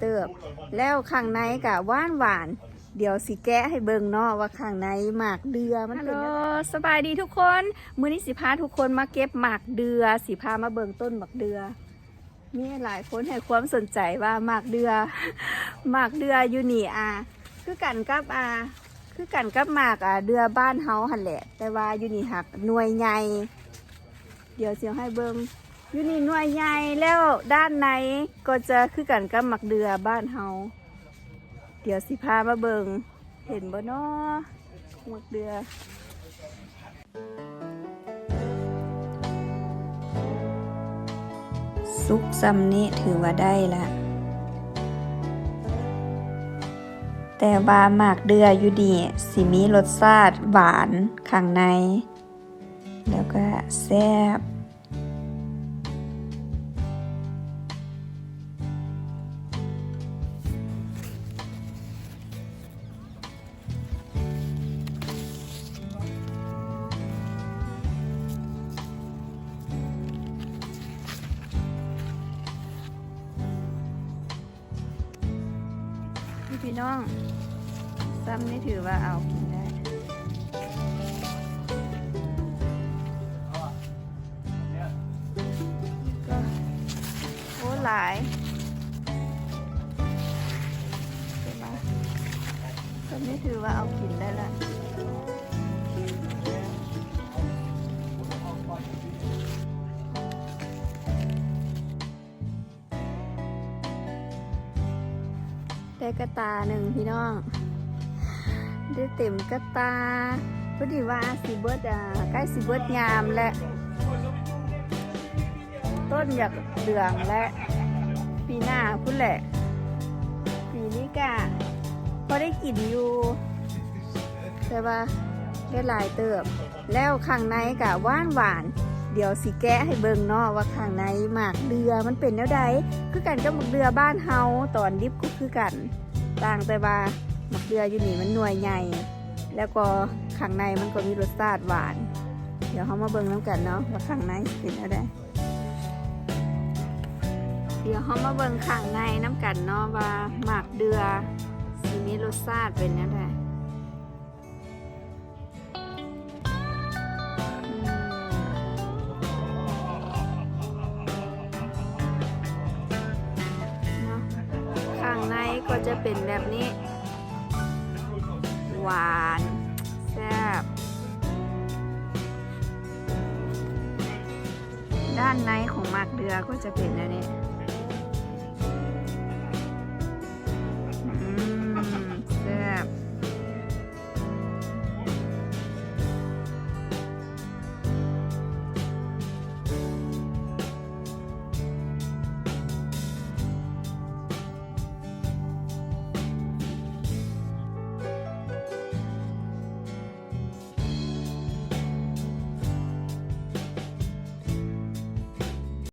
เติบ แล้วข้างในกะหวานหวานเดี๋ยวสิแกะให้เบิ่งเนาะว่าข้างในหมากเดือมันเป็นสบายดีทุกคน มื้อนี้สิพาทุกคนมาเก็บหมากเดือ สิพามาเบิ่งต้นหมากเดือ มีหลายคนให้ความสนใจว่าหมากเดือ หมากเดืออยู่นี่อะคือกันกับอะคือกันกับหมากอะเดือบ้านเฮาหันแหละ แต่ว่าอยู่นี่หักหน่วยใหญ่ เดี๋ยวเสียงให้เบิ่ง อยู่นี่หน่วยใหญ่แล้วด้านในก็จะคือกันกับหมักเดือบ้านเฮาเดี๋ยวสิพามาเบิงเห็นบ่เนาะหมักเดือสุกซำนี้ถือว่าได้ละแต่ว่าหมากเดืออยู่ดีสิมีรสชาติหวานข้างใน แล้วก็แซ่บ พี่น้อง ซ้ำนี่ถือว่าเอากินได้ก็โอ้หลายก็ไม่ถือว่าเอากินได้ละ ได้กระตาหนึ่งพี่น้อง ได้เต็มกระตาพอดีว่าสิเบิดอะใกล้สิเบิดยามและ ต้นอยากเหลืองและ ปีหน้าพุ่นแหละ ปีนี้กะพอได้กินอยู่แต่ว่าได้หลายเติบ แล้วข้างในกะหวานหวาน เดี๋ยวสิแกะให้เบิ่งเนาะว่าข้างในหมากเดือมันเป็นแนวใดคือกันกับหมากเดือบ้านเฮาตอนดิบก็คือกัน ต่างแต่ว่าหมากเดืออยู่นี่มันหน่วยใหญ่ แล้วก็ข้างในมันก็มีรสชาติหวาน เดี๋ยวเขามาเบิ่งน้ำกันเนาะว่าข้างในเป็นอะไรเดี๋ยวเขามาเบิ่งข้างในน้ำกันเนาะว่าหมากเดือสีมีรสชาติเป็นอะไรอื ก็จะเป็นแบบนี้ หวานแซ่บด้านในของหมากเดือก็จะเป็นอันนี้